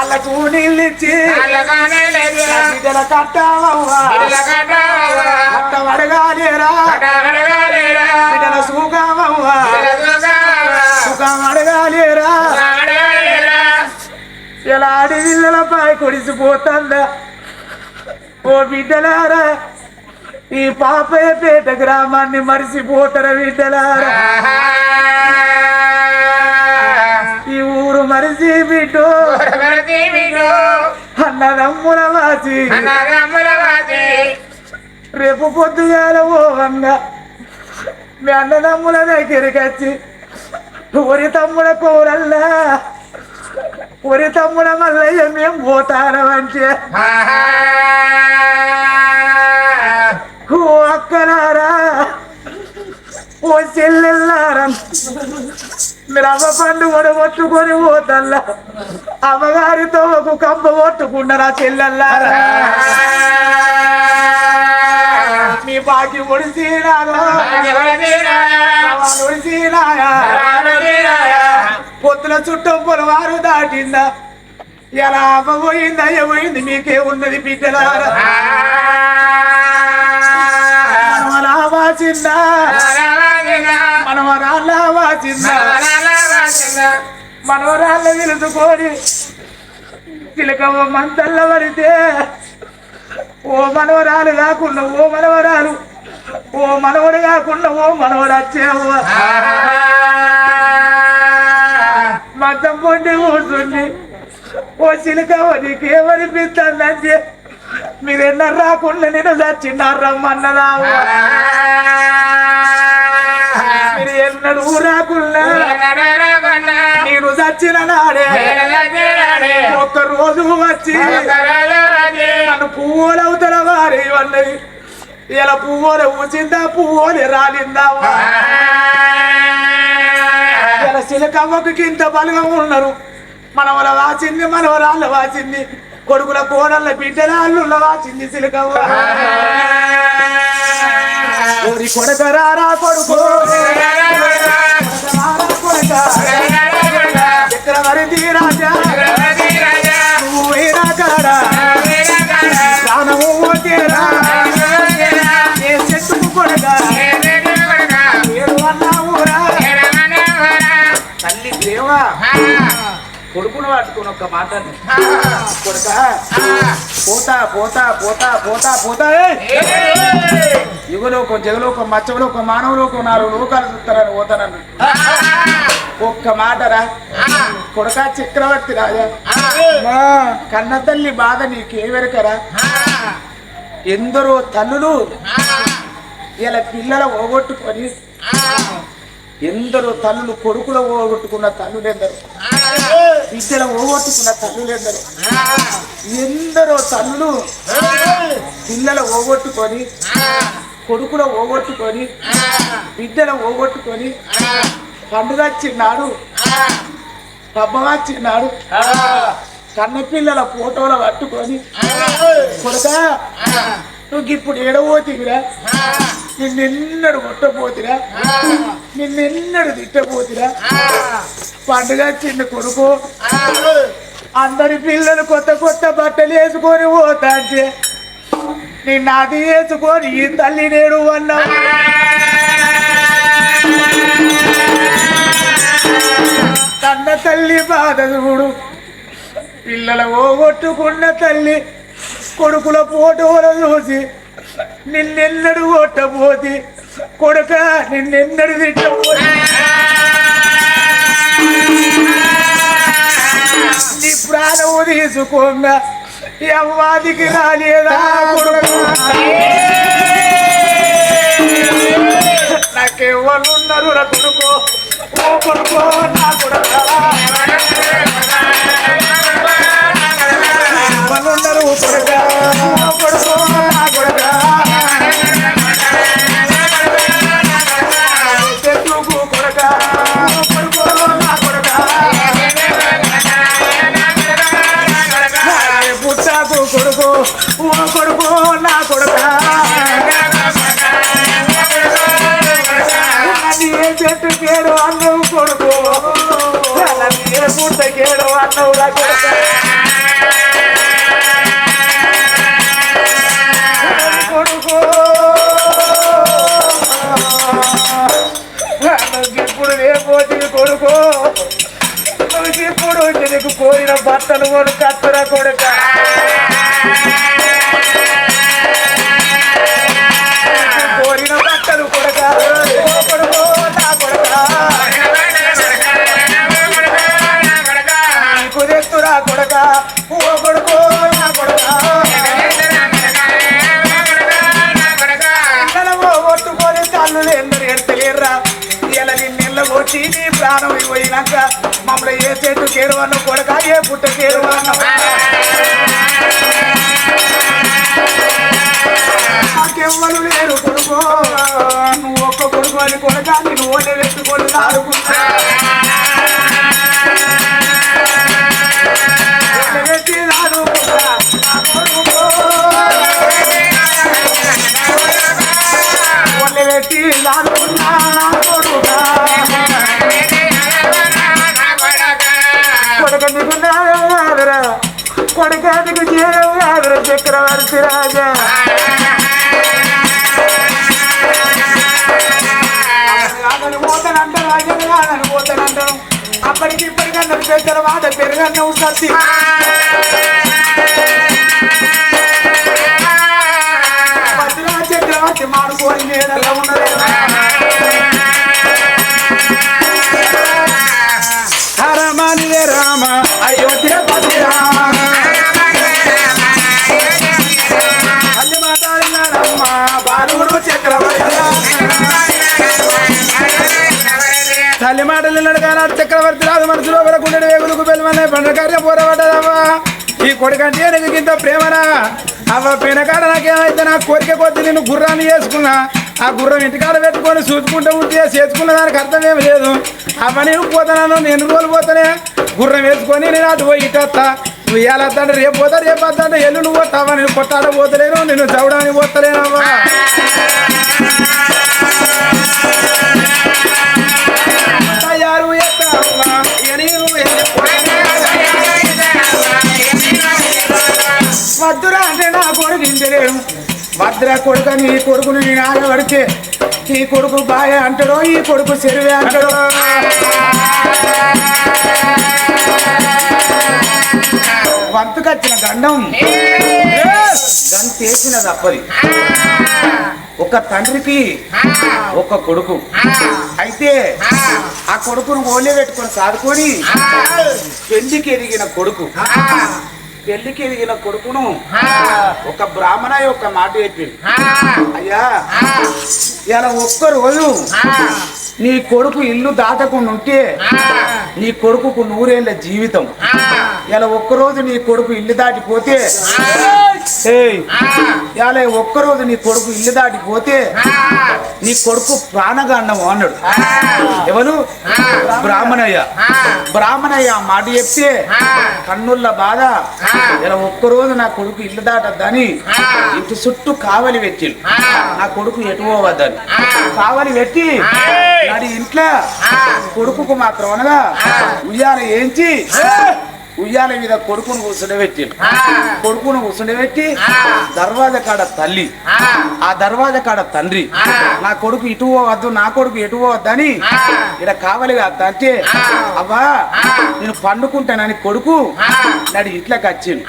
కాళ్ళకు నీళ్ళిచ్చి బిడ్డల కట్టావవ్వా. బిడ్డల సుఖం అడగాలేరా? ఇలా అడవిల్లలపై కొడిసిపోతుందా? ఓ బిడ్డలారా ఈ పాపయ్యపేట గ్రామాన్ని మరిసిపోతారా బిడ్డలారా? ఊరు బిడ్డు అన్నదమ్ముల వాసి రేపు పొద్దుగాల ఓ వంగ. మీ అన్నదమ్ముల దగ్గరికి వచ్చి ఒరి తమ్ముడ కోరల్లా. ఒరి తమ్ముడ మల్లయ్య మేము పోతానమంటే ఒట్టుకొని పోతల్లా. అమ్మగారితో ఒక కంప కొట్టుకున్నారా చెల్లెల్లారా మీ బాకి ఒడిసినాగా ఒడిసినాయా పొద్దున చుట్టం పొలవారు దాటిందా? ఎలా అవ్వబోయిందా? పోయిందా మీకే ఉన్నది బిడ్డలారా మనవలా వాచిందా? మనవరాళ్ళ వాచిందా? మనవరాళ్ళ పిలుచుకొని చిలకమ్మ మంతల్ల పడితే ఓ మనవరాలు కాకుండా ఓ మనవరాలు ఓ మనవడు కాకుండా ఓ మనవడు వచ్చేవో? మతం పొండి కూర్చుండి ఓ చిలకమ్మ నీకేమనిపిస్తుందంటే మీరు ఎన్న రాకుండా నేను చచ్చినారమ్మన్నదా మీరు ఎన్నడూ నేను చచ్చిన నాడే. ఒక్క రోజు వచ్చి నన్ను పువ్వులవుతల వారి అన్నది ఇలా పువ్వులు ఊచిందా పువ్వులు రాలిందా? ఇలా చిలకవ్వకు కింద బలగం ఉన్నారు. మనవల వాచింది మనవరాళ్ళ వాచింది. కొడుకుల కోడళ్ళ బిడ్డల అల్లుళ్ళ వాచింది చిలకమ్మ ఓరి కొడకరారా కొడుకు. చక్రవర్తి రాజా. కొడుకును పట్టుకుని ఒక్క మాట. కొడుక పోతా పోతా పోతా పోతా పోతా! యుగలోకం జగలోకం మచ్చవలోకం మానవలోకం నాలుగు లోకాలు చూస్తారని పోతానన్న. ఒక్క మాటరా కొడక చక్రవర్తి రాజా. కన్న తల్లి బాధ నీకేమెరకరా ఎందరో తల్లులు ఇలా పిల్లల ఓగొట్టుకొని ఎందరో తల్లులు కొడుకుల ఓగొట్టుకున్న తల్లులు ఎందరు బిడ్డల ఓగొట్టుకున్న తల్లులు ఎందరు ఎందరో తల్లులు పిల్లల ఓగొట్టుకొని కొడుకుల ఓగొట్టుకొని బిడ్డల ఓగొట్టుకొని పండుగ వచ్చినాడు పబ్బం వచ్చినాడు కన్నపిల్లల ఫోటోలు పట్టుకొని కొడుక నువ్వు ఇప్పుడు ఏడవోతివిరా నిన్నెన్నడు కొట్టపోతిరా నిన్నెన్నడు తిట్టపోతిరా పండుగ చిన్న కొడుకు. అందరి పిల్లలు కొత్త కొత్త బట్టలు వేసుకొని పోతా అంటే నిన్న అది వేసుకొని ఈ తల్లి నేడు అన్నా. కన్న తల్లి బాధ చూడు. పిల్లల ఓగొట్టుకున్న తల్లి కొడుకుల ఫోటోలు చూసి నిన్నెన్నడు కొట్టబోతి. కొడుక నిన్నెన్నడు తిట్టబోతి. నీ ప్రాణము తీసుకోగా ఎవ్వాదికి రాలేదా కొడుకు? నాకెవ్వరున్నారు కొడుకో? ఓ కొడుకో నా కొడుకు? ఎవరున్నారు కొడుక ఓ కొడుకు నా జీవం కాదురా చక్రవర్తి రాజా కాదని పోతానంటారు రాజని కాదని పోతానంటారు అప్పటికి ఇప్పటికన్నా పెద్దల మాట పెరుగన్న ఉంటుంది మాటలు చక్రవర్తి రాదు మనసులో వెలకుండే వేగులకు పెళ్ళమనే పండుగ కార్యం పోరాడదావా ఈ కొడుకంటే నీకు ఇంత ప్రేమనా? అవ్వ పెనకాడ నాకేమైతే నా కోరిక కొద్ది నేను గుర్రాన్ని చేసుకున్నా. ఆ గుర్రం ఇంటికాడ పెట్టుకొని చూసుకుంటూ ఉంటే చేసుకున్న దానికి అర్థం ఏమి లేదు. అవ్వ నేను పోతున్నాను నేను రోజులు పోతానే? గుర్రం వేసుకొని నేను అటు పోయి ఇటు నువ్వు ఇవాళ రేపు పోతా రేపు వద్దంటే ఎల్లు నువ్వు పోతావా? నేను కొట్టాడ పోతలేను నేను చవడానికి పోతలేనవ్వా? భద్ర కొడుకు నీ కొడుకుని నేను ఆడబడితే ఈ కొడుకు బాయ్ అంటాడో ఈ కొడుకు చెరువే అంటాడో? వంతుకొచ్చిన గండం గంతేసిన తప్పది ఒక తండ్రికి ఒక కొడుకు. అయితే ఆ కొడుకును ఓలే పెట్టుకొని సాదుకొని పెళ్ళికి ఎదిగిన కొడుకు. పెళ్ళికి ఎదిగిన కొడుకును ఒక బ్రాహ్మణ ఒక మాట చెప్పింది అయ్యా ఇలా ఒక్క రోజు నీ కొడుకు ఇల్లు దాటకుండా ఉంటే నీ కొడుకుకు నూరేళ్ళ జీవితం. ఇలా ఒక్కరోజు నీ కొడుకు ఇల్లు దాటిపోతే ఇలా ఒక్కరోజు నీ కొడుకు ఇల్లు దాటిపోతే నీ కొడుకు ప్రాణగండం అన్నాడు. ఎవరు? బ్రాహ్మణయ్య. బ్రాహ్మణయ్య ఆ మాట చెప్తే కన్నుల బాధ. ఇలా ఒక్కరోజు నా కొడుకు ఇల్లు దాటద్దని ఇంటి చుట్టూ కావలి పెట్టిండు నా కొడుకు ఎటు పోవద్దని. కావలి పెట్టి నాడి ఇంట్లో కొడుకుకు మాత్రం అనగా ఉయ్యాల ఏంచి ఉయ్యాల మీద కొడుకును కూర్చుండబెట్టిండు కొడుకును కూర్చుండబెట్టి దర్వాజా కాడ తల్లి. ఆ. దర్వాజా కాడ తండ్రి. నా కొడుకు ఇటు పోవద్దు నా కొడుకు ఎటు పోవద్దని ఇక్కడ కావలిగా అంటే అవ్వా నేను పండుకుంటానని కొడుకు నాడు ఇంట్లోకి వచ్చిండు.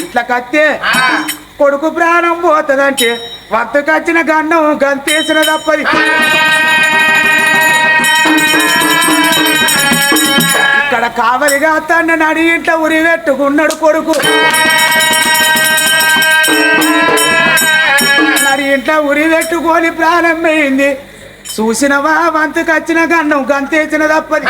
ఇంట్లోకి వస్తే కొడుకు ప్రాణం పోతుందంటే వద్దకొచ్చిన గన్నం గంతేసిన తప్పది. కావలిగా తన నడి ఉరి పెట్టుకున్నాడు కొడుకు నడి ఇంట ఉరి పెట్టుకొని ప్రారంభమైంది చూసినవా వంతుకొచ్చిన గన్నం గంతేసిన తప్పది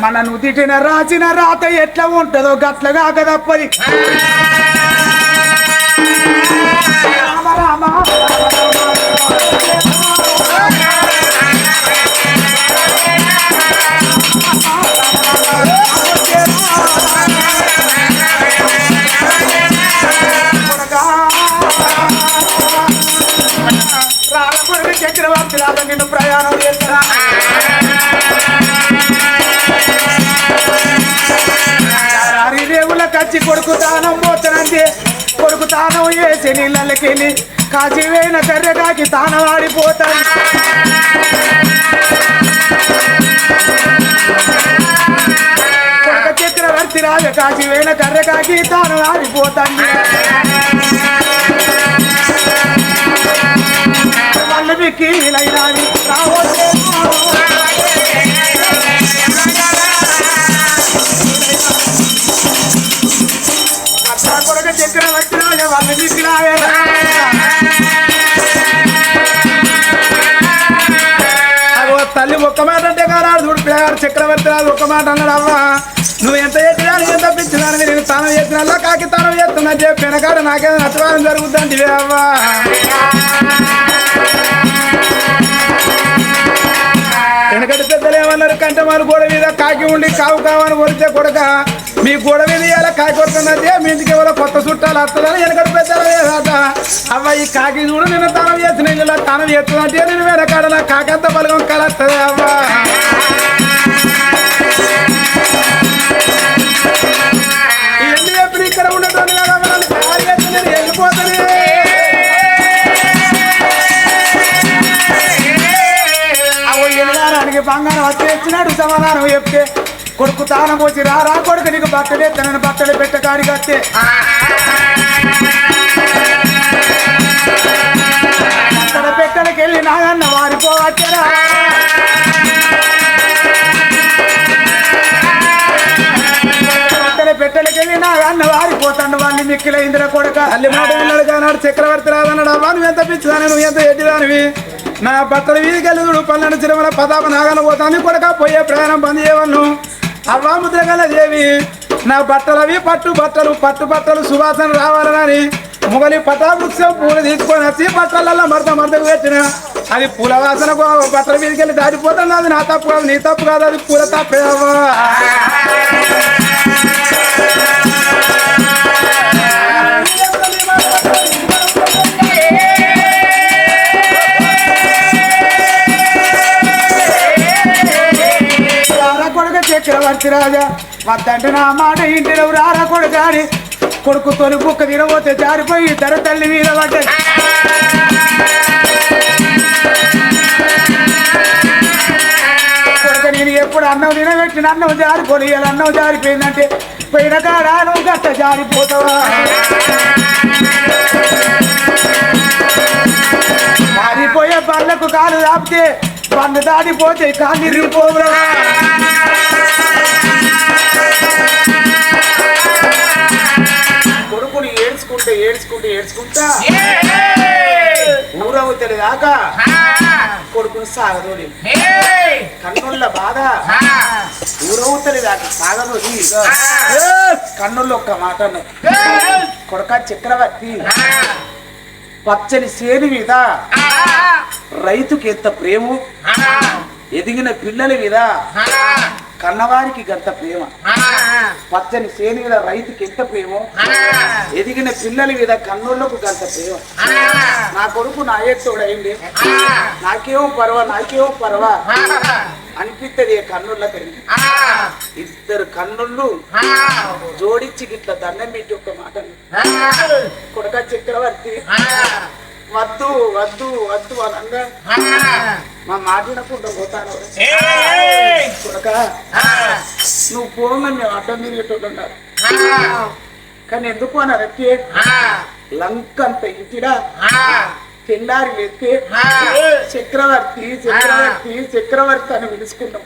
మన నుదిటిన రాసిన రాత ఎట్లా ఉంటుందో గట్లగా తప్పది రామ రామ చక్రవర్తి లాగా నేను ప్రయాణం చేస్తా దేవుల కచ్చి కొడుకు దానం పోతున్నది కొడుకు తానం వేసి నీళ్ళకెళ్ళి కాచివేన కర్రెటాకి తానవాడిపోతాను. కొడుక చక్రవర్తి రాజ కాచివేన కర్రెటాకి తాను వాడిపోతాను మళ్ళీ మిక్కి లైనాని రావోతే అత్త కొడుకు తల్లి ఒక్క మాట అంటే కారాడు చూడు పిల్లగాడు చక్రవర్తి రాజు ఒక్క మాట అన్నాడు అవ్వ. నువ్వు ఎంత ఎత్తినాను ఎంత పిచ్చినాను నేను తాను చేస్తున్నా కాకి తాను చేస్తున్నా చెప్పి వెనకాడ నాకేదో నచ్చవారం జరుగుతుంది అవ్వా. వెనకటి పెద్దలు ఏమన్నారు కంటే గోడ మీద కాకి ఉండి కావు కావని కొరితే కొడక. మీ గోడ మీద ఇలా కాకి వస్తున్నదే మీ ఇంటికి ఎవరో కొత్త చుట్టాలు వస్తుందని వెనకటి పెద్దలు వేసాట అవ్వ ఈ కాకి చూడు నేను తానం చేసిన ఇలా తానం చేస్తున్నట్టే నేను వెనకాడ నా కాకి అంత బలగం కలస్తుంది అవ్వ. బంగారం వచ్చి సమాధానం చెప్తే కొడుకు తానం పోసి రారా కొడుకు నీకు బట్టలే తనని బట్టలు పెట్టకాడికి వస్తే. బట్టల పెట్టలకి వెళ్ళి నాగన్న వారిపోవచ్చరా పెట్టలకెళ్ళి నా అన్న నాగన్న వారిపోతాడు వాళ్ళని మిక్కిల ఇందిర కొడుక. అల్లి మాట ఉన్నాడు కానాడు చక్రవర్తి రాదన్నాడు? అవ్వ నువ్వు ఎంత పిచ్చిదాని నువ్వు ఎంత ఎడ్డిదానివి? నా బట్టలు వీధికెళ్ళుడు పల్లెండు చిరుమల పతాప నాగన పోతాను కొడక పోయే ప్రయాణం బంద్ చేయవను అవ్వ ముద్రగల దేవి నా బట్టలవి పట్టు బట్టలు పట్టు బట్టలు సువాసన రావాలని మొగలి పటావృక్షం పూలు తీసుకొని వచ్చి బట్టలలో మరత మరతకు పెట్టిన. అది పూల వాసన బట్టల మీదకి వెళ్ళి దాటిపోతుంది అది నా తప్పు కాదు నీ తప్పు కాదు అది పూల తప్పేవా చక్రవర్తి రాజా వద్దంటే నా మాట ఇంటిలో రారా కూడా అని కొడుకు తొలి బుక్క తినబోతే జారిపోయి తర తల్లి మీద పడ్డది కొడుకు నేను ఎప్పుడు అన్నం తినబెట్టిన అన్నం జారిపోయి ఇలా అన్నం జారిపోయిందంటే పోయిన కాడ నువ్వు గట్ట జారిపోతావా? జారిపోయే పళ్ళకు కాలు రాపితే బండ్లు దాటిపోతే కాళ్ళు ఇరిగిపోవురా ఏడ్చుకుంటే ఏడ్చుకుంటే. ఊరవుతలే దాకా. కొడుకుని సాగదోడి కన్నుల బాధ. ఊరవుతలే దాకా. సాగదోడి కన్నుల్లో ఒక్క మాట. కొడక చక్రవర్తి. పచ్చని సేను మీద రైతుకి ఎంత ప్రేమ. ఎదిగిన పిల్లల మీద కన్నవారికి గంత ప్రేమ. పచ్చని సేను మీద రైతుకి ఎంత ప్రేమ? ఎదిగిన పిల్లల మీద కన్నులకు గంత ప్రేమ. నా కొడుకు నా ఎత్తోడు అయింది నాకేమో పర్వ నాకేమో పర్వ. అనిపిస్తుంది కన్నుల కలిగి ఇద్దరు కన్నుళ్ళు జోడించి గిట్ల దండం పెట్టి ఒక మాట. కొడక చక్రవర్తి. వద్దు వద్దు వద్దు అనంగా. మా మాటినకుండా పోతాను. కొడక. నువ్వు పోగా మేము అడ్డం తిరిగేటోళ్ళున్నారు కానీ ఎందుకు అన్నారంటే లంక అంత ఇంటిరా తెల్లారి ఎత్తే చక్రవర్తి చక్రవర్తి చక్రవర్తి అని పిలుచుకున్నాం.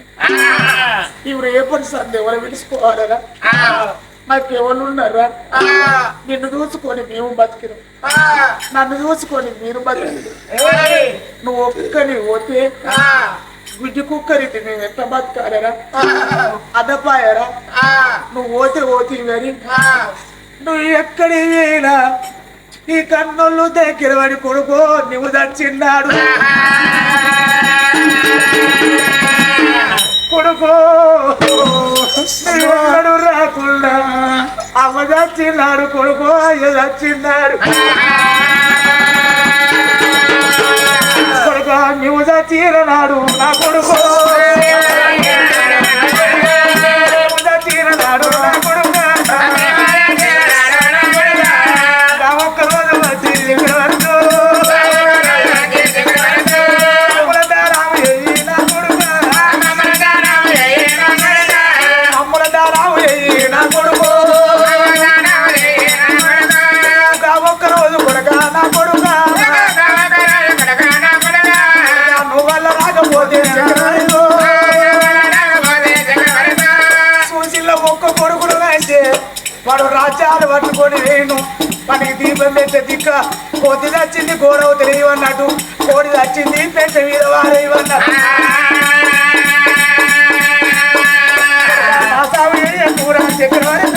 ఇప్పుడు ఏ పని సంది ఎవరు పిలుచుకోవాలరా? మాకు ఎవరు ఉన్నారా నిన్ను చూసుకొని మేము బతికినాం. నన్ను చూసుకొని మీరు బతికిరు నువ్వు ఒక్కని పోతే గుడ్డి కుక్కరిటి మేము ఎంత బతకాలరా? అదపాయరా? నువ్వు పోతే పోతే మరి? నువ్వు ఎక్కడి పోయినా? ఈ కన్నులు దగ్గర పడి కొడుకో నువ్వు దచ్చిన్నాడు కొడుకో. నువ్వు రాకుండా. అమ్మ దచ్చిన్నాడు కొడుకో అయ్య దచ్చిన్నాడు కొడుకో నువ్వు దచ్చినాడు నా కొడుకో. దిక్క కోతి వచ్చింది గోడవ తెలియవన్నట్టు కోడి వచ్చింది పెట్ట మీద కూర చక్రవర్తి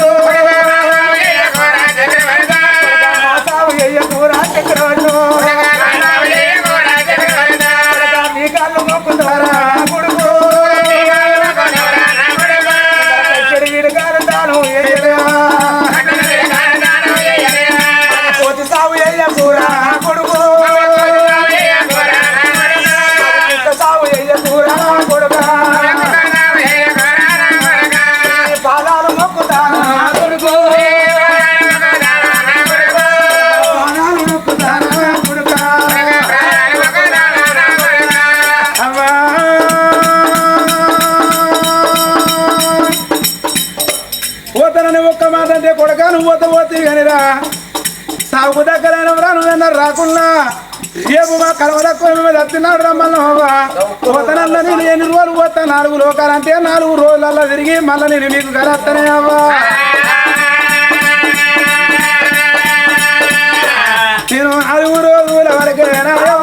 రేపు మా కలవదక్కువ మీద వచ్చినాడు నేను ఎన్ని రోజులు పోతా నాలుగు లోకాలంటే నాలుగు రోజులల్లా తిరిగి మళ్ళీ నేను మీకు కలత్తనే అవ్వా. నేను నాలుగు రోజుల వరకేనా నేను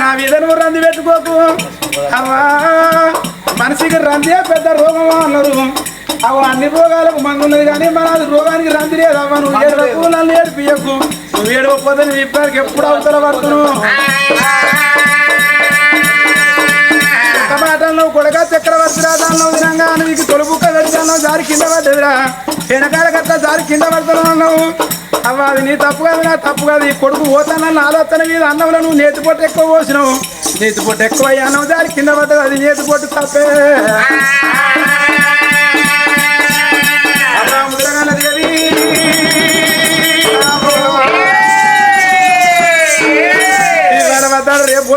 నా రంది పెట్టుకోకు. అవ్వా. మనిషికి రందే పెద్ద రోగం అన్నారు. అవ అన్ని రోగాలకు మందు ఉన్నది కానీ మన అది రోగానికి రంది లేదు అవ్వ. నువ్వు ఏడవకు నన్ను ఏడిపియకు నువ్వు ఏడవకపోతే నువ్వు ఇప్పటికి ఎప్పుడు అవతల పడుతును? మాటల్లో కొడక చక్రవర్తి రాజాల్లో విధంగా నీకు తొలుపుక్క వెళ్తాను జారి కింద పడ్డదిరా. వెనకాల కట్ట జారి కింద పడతాను అన్నావు. అవ్వ అది నీ తప్పు కాదు నా తప్పు కాదు. ఈ కొడుకు పోతానన్న ఆలోచన మీద అన్నంలో నువ్వు నేతి పొట్టు ఎక్కువ పోసినావు. నేతి పొట్టు ఎక్కువ అయ్యి అన్నం జారి కింద పడ్డది అది నేతి పొట్టు తప్పే.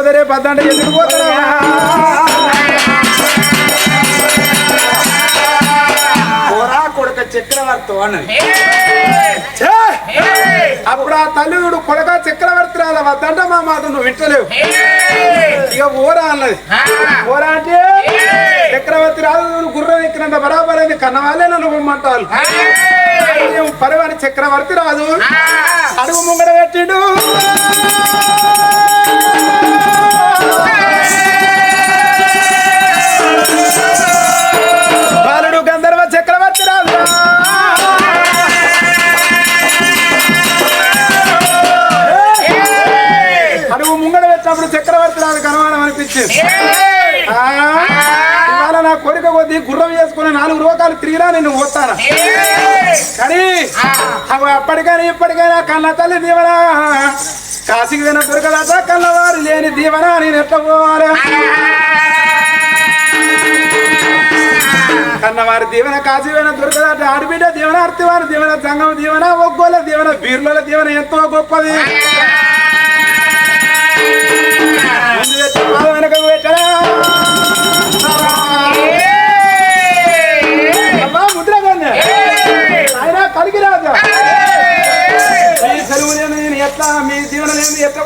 పోతే రేపు వద్దంటే ఎందుకు పోతారా? కొడుక చక్రవర్తి అన్నది! అప్పుడు ఆ తల్లిడు కొడక చక్రవర్తి రాల వద్దంట మా మాట నువ్వు వింటలేవు. ఇక ఓరా అన్నది. ఓరా అంటే చక్రవర్తి నువ్వు గుర్రం ఎక్కినంత బరాబర్ అయింది కన్నవాళ్ళే నన్ను పొమ్మంటారు పరివాని చక్రవర్తి రాజు. అడుగు ముంగడ పెట్టిడు. బాలుడు గంధర్వ చక్రవర్తి రాజు. అడుగు ముంగడ పెట్టినప్పుడు చక్రవర్తి రాజు అనిపించింది ఇవాళ నా కోరిక కొద్దీ గుర్రం వేసుకుని నాలుగు రోగాలు తిరిగినా నేను పోతాను? కానీ అవి అప్పటికైనా ఇప్పటికైనా కన్న తల్లి దీవనా. కాశీకి తిన దొరకదట కన్నవారు లేని దీవనా నేను ఎట్లా పోవాలి కన్నవారి దీవెన కాశీవైన పోయిన దొరకదట ఆడబిడ్డ దీవెన అర్తివారి దీవెన సంగం దీవెన ఒగ్గోల దీవెన బీర్ల దీవెన ఎంతో గొప్పది. ఎట్లా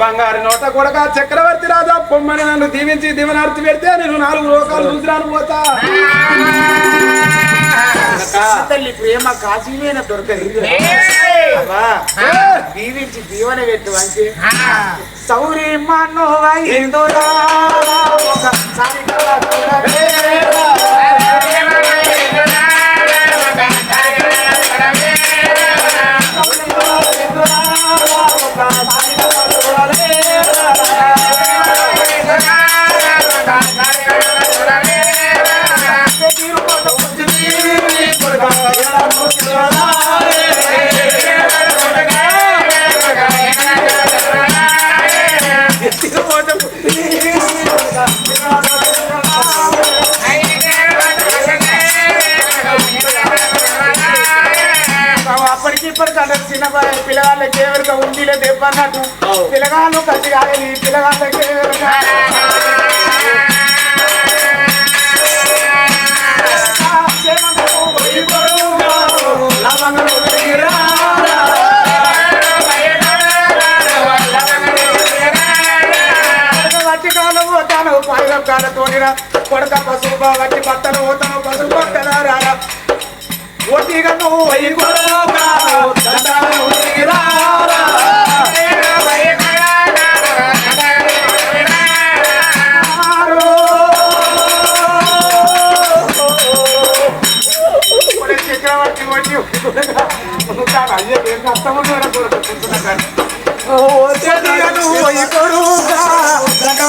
బంగారు నోట కొడక చక్రవర్తి రాజా పొమ్మని నన్ను దీవించి దీవనార్తి పెడితే నేను నాలుగు లోకాలు రుద్రాను పోతా. తల్లి ప్రేమ కాశీమైన దొరకదు. దీవించి దీవెన పెట్టు అంటే సౌరి హిందురా ఒకసారి కొట్టిన కొడక పసుపు వచ్చి బట్టలు పోతాను పసుపు పక్కన రారా ఒట్టిగా నువ్వు అయ్యి కొడక దండాలు రారా. ఒరే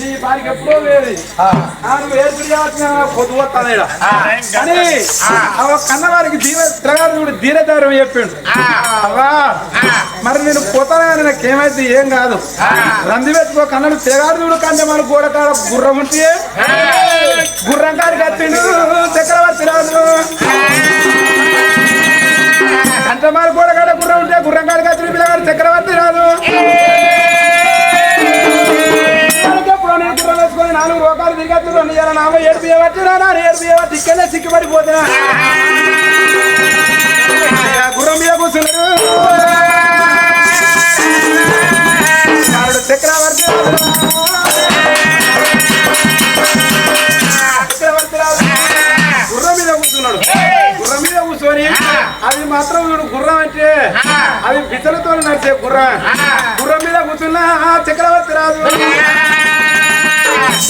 నీ బారికి ఎప్పుడో లేదు. నువ్వు ఏర్పడి చేయాల్సిన పొద్దు వస్తాను కానీ కన్నవారికి దీవ తిరగాడు దీనదారం చెప్పిండు. అవ్వా. మరి నేను పోతాను కానీ నాకు ఏమైంది ఏం కాదు. రంది పెట్టుకో కన్నడు తెగాడు చూడు కంటే మన గోడ కాడ గుర్రం ఉంటే. గుర్రం కాడికి వచ్చిండు చక్రవర్తి రాజు. అంటే మన గోడ కాడ గుర్రం ఉంటే గుర్రం కాడికి వచ్చిన పిల్లగాడు చక్రవర్తి రాదు ఎవరు తిరిగత్తురు తిరిగచ్చు నామ ఏడుపు బియ్యబట్టి నా ఏడు ఇక్కడనే సిక్కిపడిపోతున్నా గుర్రం మీద కూర్చున్నాడు. చక్రవర్తి చక్రవర్తి గుర్రం మీద కూర్చున్నాడు. గుర్రం మీద కూర్చొని అది మాత్రం వీడు గుర్రం అంటే అది బిచ్చలతో నడిచే గుర్రం. గుర్రం మీద కూర్చున్నా చక్రవర్తి రాజు.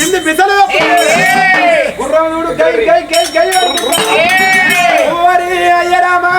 కింది బిచ్చలు గుర్రం చూడు గై గై గై గై అయ్యరామా.